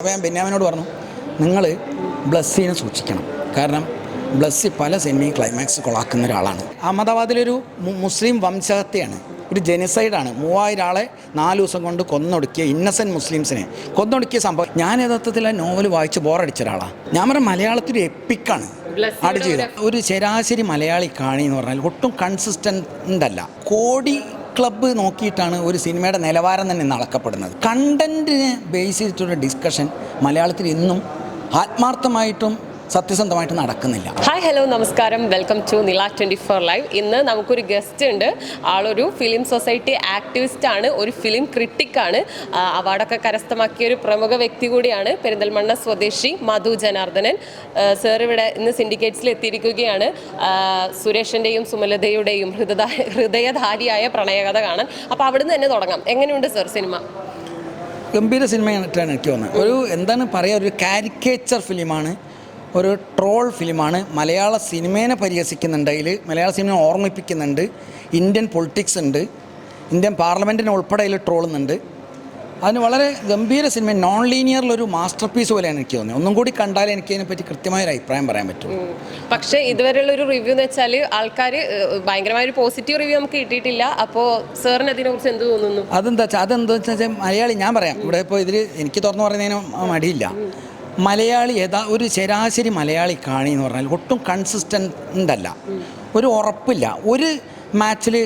അപ്പോൾ ഞാൻ ബെന്യാമിനോട് പറഞ്ഞു നിങ്ങൾ ബ്ലസ്സിനെ സൂക്ഷിക്കണം. കാരണം ബ്ലസ്സി പല സിനിമയും ക്ലൈമാക്സ് കൊളാക്കുന്ന ഒരാളാണ്. അഹമ്മദാബാദിലൊരു മുസ്ലിം വംശഹത്യയാണ്. ഒരു ജെനിസൈഡാണ്. മൂവായിരം ആളെ നാല് ദിവസം കൊണ്ട് കൊന്നൊടുക്കിയ ഇന്നസെന്റ് മുസ്ലിംസിനെ. കൊന്നൊടുക്കിയ സംഭവം ഞാൻ യഥാർത്ഥത്തിൽ ആ നോവൽ വായിച്ച് ബോറടിച്ച ഒരാളാണ്. ഞാൻ പറഞ്ഞ മലയാളത്തിൽ ഒരു എപ്പിക്കാണ് ആടുജീവിതം ഒരു ശരാശരി മലയാളി കാണി എന്ന് പറഞ്ഞാൽ ഒട്ടും കൺസിസ്റ്റന്റ് അല്ല കോടി ക്ലബ്ബ് നോക്കിയിട്ടാണ് ഒരു സിനിമയുടെ നിലവാരം തന്നെ ഇന്ന് അളക്കപ്പെടുന്നത്. കണ്ടന്റിനെ ബേസ് ചെയ്തിട്ടുള്ള ഡിസ്കഷൻ മലയാളത്തിൽ ഇന്നും ആത്മാർത്ഥമായിട്ടും സത്യസന്ധമായിട്ടും നടക്കുന്നില്ല. ഹായ് ഹലോ നമസ്കാരം. Welcome to Nila twenty four live ഇന്ന് നമുക്കൊരു ഗസ്റ്റ് ഉണ്ട്. ആളൊരു ഫിലിം സൊസൈറ്റി ആക്ടിവിസ്റ്റ് ആണ്. ഒരു ഫിലിം ക്രിട്ടിക്കാണ് അവാർഡൊക്കെ കരസ്ഥമാക്കിയ ഒരു പ്രമുഖ വ്യക്തി കൂടിയാണ് പെരിന്തൽമണ്ണ സ്വദേശി മധു ജനാർദ്ദനൻ. സർ ഇവിടെ ഇന്ന് സിൻഡിക്കേറ്റ്സിൽ എത്തിയിരിക്കുകയാണ്. സുരേഷിന്റെയും സുമലതയുടെയും ഹൃദയ ഹൃദയധാരിയായ പ്രണയകഥ കാണാൻ. അപ്പോൾ അവിടുന്ന് തന്നെ തുടങ്ങാം. എങ്ങനെയുണ്ട് സർ സിനിമ ഗംഭീര സിനിമയായിട്ടാണ് എനിക്ക് തോന്നുന്നത്. ഒരു എന്താണ് പറയുക ഒരു കാരിക്കേച്ചർ ഫിലിമാണ് ഒരു ട്രോൾ ഫിലിമാണ് മലയാള സിനിമേനെ പരിഹസിക്കുന്നുണ്ട്. അതിൽ മലയാള സിനിമയെ ഓർമ്മിപ്പിക്കുന്നുണ്ട്. ഇന്ത്യൻ പൊളിറ്റിക്സ് ഉണ്ട്. ഇന്ത്യൻ പാർലമെന്റിനെ ഉൾപ്പെടെ അതിൽ ട്രോളുന്നുണ്ട് അതിന് വളരെ ഗംഭീര സിനിമ നോൺ ലീനിയറിലൊരു മാസ്റ്റർ പീസ് പോലെയാണ് എനിക്ക് തോന്നുന്നത്. ഒന്നും കൂടി കണ്ടാൽ എനിക്ക് അതിനെപ്പറ്റി കൃത്യമായ ഒരു അഭിപ്രായം പറയാൻ പറ്റും. പക്ഷേ ഇതുവരെയുള്ള ഒരു റിവ്യൂ എന്ന് വെച്ചാൽ ആൾക്കാർ ഭയങ്കരമായ ഒരു പോസിറ്റീവ് റിവ്യൂ നമുക്ക് കിട്ടിയിട്ടില്ല. അപ്പോൾ സാറിന് അതിനെക്കുറിച്ച് എന്ത് തോന്നുന്നു? അതെന്താ വെച്ചാൽ അതെന്താ വെച്ചാൽ മലയാളി ഞാൻ പറയാം. ഇവിടെ ഇപ്പോൾ ഇതിൽ എനിക്ക് തുറന്നു പറയുന്നതിന് മടിയില്ല. മലയാളി യഥാ ഒരു ശരാശരി മലയാളി കാണി എന്ന് പറഞ്ഞാൽ ഒട്ടും കൺസിസ്റ്റന്റ് അല്ല ഒരു ഉറപ്പില്ല. ഒരു മാച്ചിൽ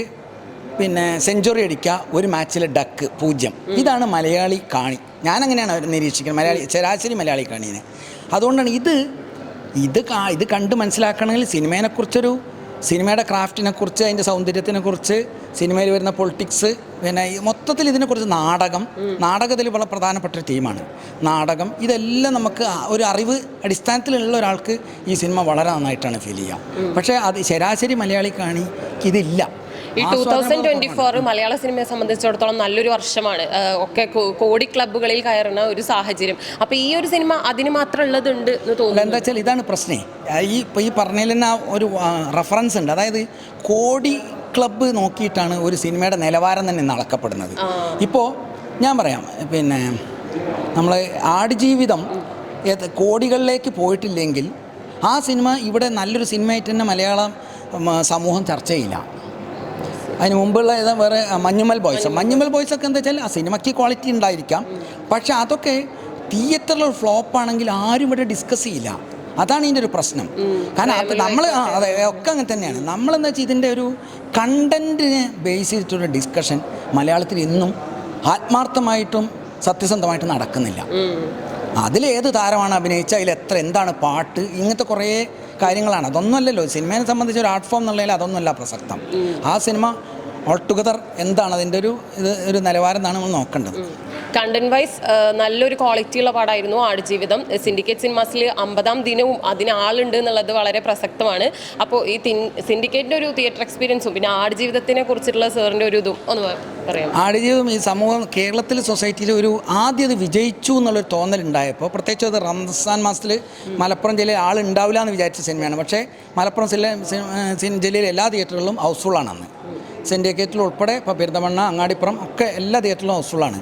പിന്നെ സെഞ്ചുറി അടിക്കുക ഒരു മാച്ചിൽ ഡക്ക് പൂജ്യം. ഇതാണ് മലയാളി കാണി. ഞാനങ്ങനെയാണ് അവർ നിരീക്ഷിക്കുന്നത്. മലയാളി ശരാശരി മലയാളി കാണീനെ. അതുകൊണ്ടാണ് ഇത് ഇത് ഇത് കണ്ട് മനസ്സിലാക്കണമെങ്കിൽ സിനിമേനെക്കുറിച്ചൊരു സിനിമയുടെ ക്രാഫ്റ്റിനെക്കുറിച്ച് അതിന്റെ സൗന്ദര്യത്തിനെ കുറിച്ച് സിനിമയിൽ വരുന്ന പൊളിറ്റിക്സ് പിന്നെ മൊത്തത്തിൽ ഇതിനെക്കുറിച്ച് നാടകം നാടകത്തിൽ വളരെ പ്രധാനപ്പെട്ട ഒരു തീമാണ് നാടകം ഇതെല്ലാം നമുക്ക് ഒരു അറിവ് അടിസ്ഥാനത്തിലുള്ള ഒരാൾക്ക് ഈ സിനിമ വളരെ നന്നായിട്ടാണ് ഫീൽ ചെയ്യുക പക്ഷേ അത് ശരാശരി മലയാളി കാണിക്ക് ഇതില്ല. ഈ ടൂ തൗസൻഡ് ട്വന്റി ഫോർ മലയാള സിനിമയെ സംബന്ധിച്ചിടത്തോളം നല്ലൊരു വർഷമാണ്. ഒക്കെ കോടി ക്ലബ്ബുകളിൽ കയറുന്ന ഒരു സാഹചര്യം. അപ്പൊ ഈ ഒരു സിനിമ അതിന് മാത്രം ഉള്ളതുണ്ട് എന്ന് തോന്നുന്നു. എന്താ വെച്ചാൽ ഇതാണ് പ്രശ്നേ. ഈ ഇപ്പൊ ഈ പറഞ്ഞതിൽ തന്നെ ഒരു റെഫറൻസ് ഉണ്ട്. അതായത് കോടി ക്ലബ്ബ് നോക്കിയിട്ടാണ് ഒരു സിനിമയുടെ നിലവാരം തന്നെ ഇന്ന് അളക്കപ്പെടുന്നത്. ഇപ്പോൾ ഞാൻ പറയാം. പിന്നെ നമ്മൾ ആടുജീവിതം കോടികളിലേക്ക് പോയിട്ടില്ലെങ്കിൽ ആ സിനിമ ഇവിടെ നല്ലൊരു സിനിമയായിട്ട് തന്നെ മലയാളം സമൂഹം ചർച്ച ചെയ്യില്ല. അതിന് മുമ്പുള്ള ഏതാ വേറെ മഞ്ഞുമൽ ബോയ്സ്. മഞ്ഞുമൽ ബോയ്സ് ഒക്കെ എന്താ വെച്ചാൽ ആ സിനിമയ്ക്ക് ക്വാളിറ്റി ഉണ്ടായിരിക്കാം. പക്ഷേ അതൊക്കെ തിയേറ്ററിൽ ഒരു ഫ്ലോപ്പ് ആണെങ്കിൽ ആരും ഇവിടെ ഡിസ്കസ് ചെയ്യില്ല. അതാണ് ഇതിന്റെ ഒരു പ്രശ്നം. കാരണം അത് നമ്മൾ ആ അതെ ഒക്കെ അങ്ങനെ തന്നെയാണ്. നമ്മളെന്ന് വെച്ചാൽ ഇതിന്റെ ഒരു കണ്ടന്റിനെ ബേസ് ചെയ്തിട്ടുള്ള ഡിസ്കഷൻ മലയാളത്തിൽ ഇന്നും ആത്മാർത്ഥമായിട്ടും സത്യസന്ധമായിട്ടും നടക്കുന്നില്ല. അതിലേത് താരമാണ് അഭിനയിച്ച അതിൽ എത്ര എന്താണ് പാട്ട് ഇങ്ങനത്തെ കുറേ കാര്യങ്ങളാണ്. അതൊന്നുമല്ലല്ലോ. സിനിമയെ സംബന്ധിച്ച് ഒരു ആർട്ട് ഫോം എന്നുള്ളതിൽ അതൊന്നുമല്ല പ്രസക്തം. ആ സിനിമ ഓൾ ടുഗദർ എന്താണ് അതിന്റെ ഒരു ഇത് ഒരു നിലവാരം എന്നാണ് നമ്മൾ നോക്കേണ്ടത്. കണ്ടന്റ് വൈസ് നല്ലൊരു ക്വാളിറ്റിയുള്ള പാടായിരുന്നു ആടുജീവിതം സിൻഡിക്കേറ്റ് സിനിമാസിൽ അമ്പതാം ദിനവും അതിന് ആളുണ്ട് എന്നുള്ളത് വളരെ പ്രസക്തമാണ്. അപ്പോൾ ഈ സിൻഡിക്കേറ്റിന്റെ ഒരു തിയേറ്റർ എക്സ്പീരിയൻസും പിന്നെ ആടുജീവിതത്തിനെ കുറിച്ചിട്ടുള്ള സാറിന്റെ ഒരു ഇതും ഒന്ന് പറയാം ആടുജീവിതം ഈ സമൂഹം കേരളത്തിൽ സൊസൈറ്റിയിൽ ഒരു ആദ്യം അത് വിജയിച്ചു എന്നുള്ളൊരു തോന്നലുണ്ടായപ്പോൾ പ്രത്യേകിച്ച് അത് റംസാൻ മാസത്തിൽ മലപ്പുറം ജില്ലയിൽ ആളുണ്ടാവില്ല എന്ന് വിചാരിച്ച സിനിമയാണ്. പക്ഷേ മലപ്പുറം ജില്ല ജില്ലയിലെ എല്ലാ തിയേറ്ററുകളിലും ഹൗസ്ഫുള്ളാണ് അന്ന്. സിൻഡിക്കേറ്റിൽ ഉൾപ്പെടെ ഇപ്പോൾ പെരുന്തമണ്ണ അങ്ങാടിപ്പുറം ഒക്കെ എല്ലാ തിയേറ്ററിലും ഹൗസ്ഫുള്ളാണ്.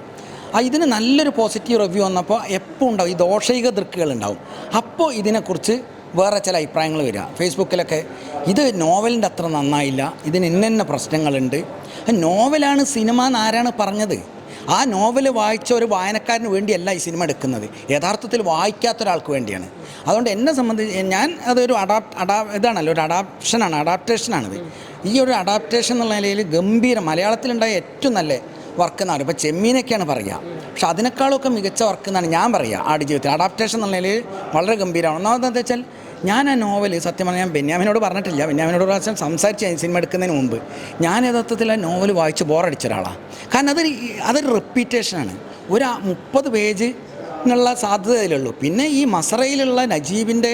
ഇതിന് നല്ലൊരു പോസിറ്റീവ് റിവ്യൂ വന്നപ്പോൾ എപ്പോൾ ഉണ്ടാവും? ഈ ദോഷൈക ദൃക്കുകൾ ഉണ്ടാവും അപ്പോൾ ഇതിനെക്കുറിച്ച് വേറെ ചില അഭിപ്രായങ്ങൾ വരിക. ഫേസ്ബുക്കിലൊക്കെ ഇത് നോവലിന്റെ അത്ര നന്നായില്ല. ഇതിന് ഇന്ന പ്രശ്നങ്ങളുണ്ട്. നോവലാണ് സിനിമ എന്ന് ആരാണ് പറഞ്ഞത്? ആ നോവൽ വായിച്ച ഒരു വായനക്കാരന് വേണ്ടിയല്ല ഈ സിനിമ എടുക്കുന്നത്. യഥാർത്ഥത്തിൽ വായിക്കാത്ത ഒരാൾക്ക് വേണ്ടിയാണ്. അതുകൊണ്ട് എന്നെ സംബന്ധിച്ച് ഞാൻ അതൊരു അഡാപ്റ്റ് അഡാ ഇതാണല്ലോ ഒരു അഡാപ്ഷനാണ് അഡാപ്റ്റേഷനാണിത് ഈ ഒരു അഡാപ്റ്റേഷൻ എന്നുള്ള നിലയിൽ ഗംഭീരം മലയാളത്തിലുണ്ടായ ഏറ്റവും നല്ല വർക്ക് എന്നാണ്. ഇപ്പോൾ ചെമ്മീനൊക്കെയാണ് പറയുക. പക്ഷെ അതിനേക്കാളൊക്കെ മികച്ച വർക്ക് എന്നാണ് ഞാൻ പറയുക. ആടുജീവിതത്തിൽ അഡാപ്റ്റേഷൻ എന്നുള്ള നിലയിൽ വളരെ ഗംഭീരമാണ്. ഒന്നാമത് എന്താ വെച്ചാൽ ഞാൻ ആ നോവൽ സത്യം പറഞ്ഞാൽ ഞാൻ ബെന്യാമിനോട് പറഞ്ഞിട്ടില്ല. ബെന്യാമിനോട് പ്രാവശ്യം സംസാരിച്ച് സിനിമ എടുക്കുന്നതിന് മുമ്പ് ഞാൻ യഥാർത്ഥത്തിൽ ആ നോവൽ വായിച്ച് ബോറടിച്ച ഒരാളാണ് കാരണം അതൊരു അതൊരു റിപ്പീറ്റേഷനാണ് ഒരു മുപ്പത് പേജ് എന്നുള്ള സാധ്യത അതിലുള്ളൂ പിന്നെ ഈ മസറയിലുള്ള നജീബിന്റെ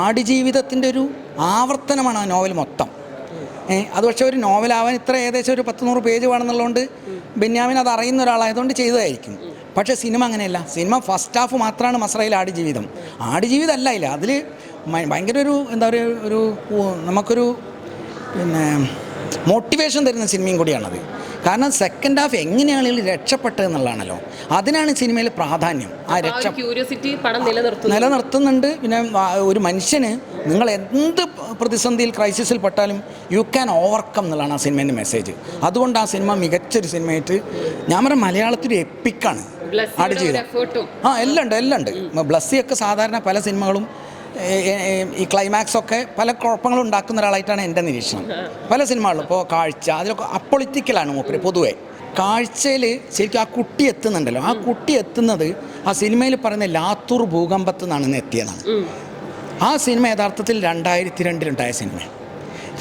ആടുജീവിതത്തിന്റെ ഒരു ആവർത്തനമാണ് ആ നോവൽ മൊത്തം. അത് പക്ഷേ ഒരു നോവലാവാൻ ഇത്ര ഏകദേശം ഒരു പത്ത് നൂറ് പേജ് വേണമെന്നുള്ളതുകൊണ്ട് ബെന്യാമിൻ അത് അറിയുന്ന ഒരാളായതുകൊണ്ട് ചെയ്തതായിരിക്കും. പക്ഷേ സിനിമ അങ്ങനെയല്ല. സിനിമ ഫസ്റ്റ് ഹാഫ് മാത്രമാണ് മസ്രയിൽ ആടുജീവിതം. ആടുജീവിതം അല്ല ഇല്ല അതിൽ ഭയങ്കര ഒരു എന്താ പറയുക ഒരു നമുക്കൊരു പിന്നെ മോട്ടിവേഷൻ തരുന്ന സിനിമയും കൂടിയാണത്. കാരണം സെക്കൻഡ് ഹാഫ് എങ്ങനെയാണ് ഇതിൽ രക്ഷപ്പെട്ടത് എന്നുള്ളതാണല്ലോ. അതിനാണ് സിനിമയിൽ പ്രാധാന്യം. ആ രക്ഷ ക്യൂരിയോസിറ്റി പടം നിലനിർത്തുന്നു. നിലനിർത്തുന്നുണ്ട്. പിന്നെ ഒരു മനുഷ്യന് നിങ്ങൾ എന്ത് പ്രതിസന്ധിയിൽ ക്രൈസിസിൽ പെട്ടാലും യു ക്യാൻ ഓവർകം എന്നുള്ളതാണ് ആ സിനിമേന്റെ മെസ്സേജ് അതുകൊണ്ട് ആ സിനിമ മികച്ചൊരു സിനിമയായിട്ട് ഞാൻ പറയാം മലയാളത്തിൽ എപ്പിക്കാണ് ചെയ്ത ആ എല്ലാം ഉണ്ട് എല്ലാം ഉണ്ട്. ബ്ലസ്സിയൊക്കെ സാധാരണ പല സിനിമകളും ഈ ക്ലൈമാക്സ് ഒക്കെ പല കുഴപ്പങ്ങളും ഉണ്ടാക്കുന്ന ഒരാളായിട്ടാണ് എന്റെ നിരീക്ഷണം. പല സിനിമകളിലും ഇപ്പോൾ കാഴ്ച അതിലൊക്കെ അപ്പൊളിറ്റിക്കലാണ് മൂപ്പര് പൊതുവേ. കാഴ്ചയിൽ ശരിക്കും ആ കുട്ടി എത്തുന്നുണ്ടല്ലോ. ആ കുട്ടി എത്തുന്നത് ആ സിനിമയിൽ പറയുന്ന ലാത്തൂർ ഭൂകമ്പത്തിൽ നിന്നാണ് ഇന്ന് എത്തിയതാണ്. ആ സിനിമ യഥാർത്ഥത്തിൽ രണ്ടായിരത്തി രണ്ടിലുണ്ടായ സിനിമ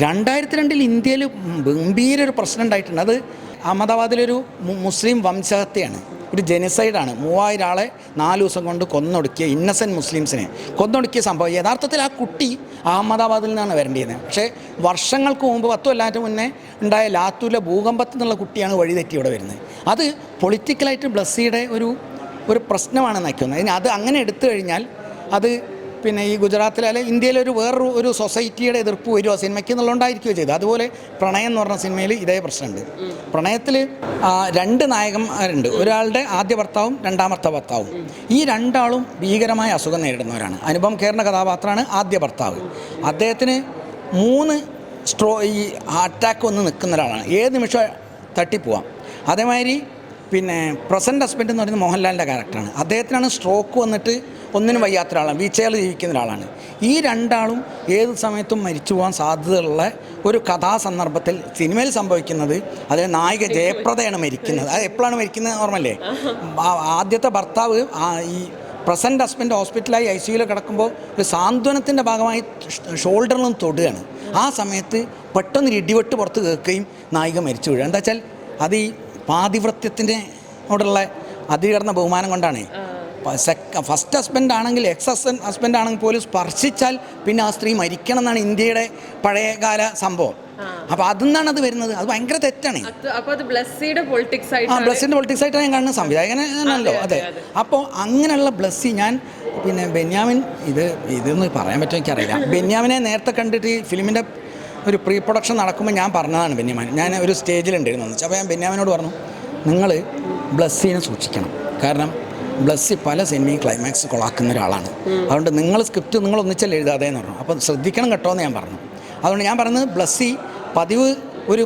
രണ്ടായിരത്തി രണ്ടിൽ ഇന്ത്യയിൽ ഗംഭീര ഒരു പ്രശ്നം ഉണ്ടായിട്ടുണ്ട്. അത് അഹമ്മദാബാദിലൊരു മുസ്ലിം വംശഹത്യയാണ്. ഒരു ജനസൈഡാണ്. മൂവായിരം ആളെ നാല് ദിവസം കൊണ്ട് കൊന്നൊടുക്കിയ ഇന്നസെന്റ് മുസ്ലിംസിനെ. കൊന്നൊടുക്കിയ സംഭവം. യഥാർത്ഥത്തിൽ ആ കുട്ടി അഹമ്മദാബാദിൽ നിന്നാണ് വരേണ്ടിയത്. പക്ഷേ വർഷങ്ങൾക്ക് മുമ്പ് പത്ത് കൊല്ലാറ്റ് മുന്നേ ഉണ്ടായ ലാത്തൂരിലെ ഭൂകമ്പത്തിൽ നിന്നുള്ള കുട്ടിയാണ് വഴിതെറ്റി ഇവിടെ വരുന്നത്. അത് പൊളിറ്റിക്കലായിട്ട് ബ്ലസ്സിയുടെ ഒരു ഒരു പ്രശ്നമാണ് നയിക്കുന്നത് അത് അങ്ങനെ എടുത്തു കഴിഞ്ഞാൽ അത് പിന്നെ ഈ ഗുജറാത്തിലെ അല്ലെ ഇന്ത്യയിലെ ഒരു വേറൊരു ഒരു സൊസൈറ്റിയുടെ എതിർപ്പ് വരുമോ സിനിമയ്ക്ക് എന്നുള്ളതുകൊണ്ടായിരിക്കുകയോ ചെയ്തത്. അതുപോലെ പ്രണയം എന്ന് പറഞ്ഞ സിനിമയിൽ ഇതേ പ്രശ്നമുണ്ട്. പ്രണയത്തിൽ രണ്ട് നായകന്മാരുണ്ട്. ഒരാളുടെ ആദ്യ ഭർത്താവും രണ്ടാമത്തെ ഭർത്താവും. ഈ രണ്ടാളും ഭീകരമായ അസുഖം നേരിടുന്നവരാണ്. അനുപം കേറിന്റെ കഥാപാത്രമാണ് ആദ്യ ഭർത്താവ്. അദ്ദേഹത്തിന് മൂന്ന് സ്ട്രോ ഈ അറ്റാക്ക് വന്ന് നിൽക്കുന്ന ഒരാളാണ്. ഏത് നിമിഷം തട്ടിപ്പോവാം. അതേമാതിരി പിന്നെ പ്രസന്റ് ഹസ്ബൻഡ് എന്ന് പറയുന്നത് മോഹൻലാലിന്റെ ക്യാരക്ടറാണ് അദ്ദേഹത്തിനാണ് സ്ട്രോക്ക് വന്നിട്ട് ഒന്നിനും വയ്യാത്ത ഒരാളാണ്. വീൽ ചെയറിൽ ജീവിക്കുന്ന ഒരാളാണ്. ഈ രണ്ടാളും ഏത് സമയത്തും മരിച്ചു പോകാൻ സാധ്യതയുള്ള ഒരു കഥാസന്ദർഭത്തിൽ സിനിമയിൽ സംഭവിക്കുന്നത് അതിൽ നായിക ജയപ്രദയാണ് മരിക്കുന്നത്. അത് എപ്പോഴാണ് മരിക്കുന്നത് ഓർമ്മല്ലേ ആദ്യത്തെ ഭർത്താവ് ഈ പ്രസന്റ് ഹസ്ബൻഡ് ഹോസ്പിറ്റലായി ഐ സിയുയിൽ കിടക്കുമ്പോൾ ഒരു സാന്ത്വനത്തിന്റെ ഭാഗമായി ഷോൾഡറിൽ നിന്ന് തൊടുകയാണ്. ആ സമയത്ത് പെട്ടെന്ന് ഇടിവെട്ട് പുറത്ത് കേൾക്കുകയും നായിക മരിച്ചു വീഴുക എന്താ വെച്ചാൽ അത് ഈ പാതിവൃത്യത്തിനോടുള്ള അതികടന്ന ബഹുമാനം കൊണ്ടാണ്. ഫസ്റ്റ് ഹസ്ബൻഡ് ആണെങ്കിൽ എക്സ് ഹസ്ബൻഡ് ഹസ്ബൻഡ് ആണെങ്കിൽ പോലും സ്പർശിച്ചാൽ പിന്നെ ആ സ്ത്രീ മരിക്കണം എന്നാണ് ഇന്ത്യയുടെ പഴയകാല സംഭവം. അപ്പൊ അതിൽ അത് വരുന്നത്? അത് ഭയങ്കര തെറ്റാണ്. ബ്ലസ്സിയുടെ പൊളിറ്റിക്സ് ആയിട്ടാണ് ഞാൻ കാണുന്നത്. സംവിധായകനാണല്ലോ അതെ അപ്പോൾ അങ്ങനെയുള്ള ബ്ലസ്സി ഞാൻ പിന്നെ ബെന്യാമിൻ ഇത് ഇതെന്ന് പറയാൻ പറ്റുമോ എനിക്കറിയില്ല. ബെന്യാമിനെ നേരത്തെ കണ്ടിട്ട് ഈ ഫിലിമിന്റെ ഒരു പ്രീ പ്രൊഡക്ഷൻ നടക്കുമ്പോൾ ഞാൻ പറഞ്ഞതാണ് ബെന്യാമിൻ ഞാൻ ഒരു സ്റ്റേജിലുണ്ടായിരുന്നു ഉണ്ടായിരുന്നു. അപ്പോൾ ഞാൻ ബെന്യാമിനോട് പറഞ്ഞു നിങ്ങൾ ബ്ലസ്സിനെ സൂക്ഷിക്കണം. കാരണം ബ്ലസ്സി പല സിനിമയും ക്ലൈമാക്സ് കൊളാക്കുന്ന ഒരാളാണ്. അതുകൊണ്ട് നിങ്ങൾ സ്ക്രിപ്റ്റ് നിങ്ങൾ ഒന്നിച്ചല്ല എഴുതാതെ എന്ന് പറഞ്ഞു. അപ്പോൾ ശ്രദ്ധിക്കണം കേട്ടോ എന്ന് ഞാൻ പറഞ്ഞു. അതുകൊണ്ട് ഞാൻ പറഞ്ഞത് ബ്ലസ്സി പതിവ് ഒരു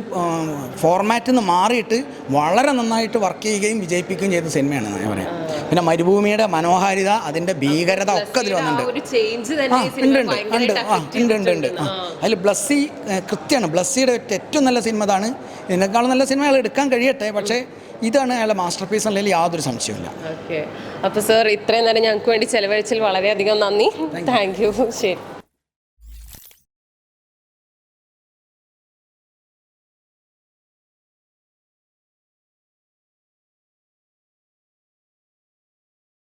ഫോർമാറ്റിൽ നിന്ന് മാറിയിട്ട് വളരെ നന്നായിട്ട് വർക്ക് ചെയ്യുകയും വിജയിപ്പിക്കുകയും ചെയ്ത സിനിമയാണ് ഞാൻ പറയാം പിന്നെ മരുഭൂമിയുടെ മനോഹാരിത അതിന്റെ ഭീകരത ഒക്കെ അതിൽ വന്നിട്ടുണ്ട്. ഉണ്ട് ഉണ്ട് ഉണ്ട്. അതിൽ ബ്ലസ്സി കൃത്യമാണ്. ബ്ലസ്സിയുടെ ഏറ്റവും നല്ല സിനിമ അതാണ് ഇതിനേക്കാളും നല്ല സിനിമ അയാൾ എടുക്കാൻ കഴിയട്ടെ. പക്ഷേ ഇതാണ് അയാളുടെ മാസ്റ്റർ പീസ് എന്നുള്ളതിൽ യാതൊരു സംശയമില്ല ഓക്കെ അപ്പോൾ സർ ഇത്രയും നേരം ഞങ്ങൾക്ക് വേണ്ടി ചെലവഴിച്ചതിൽ വളരെയധികം നന്ദി. താങ്ക് യു ശരി.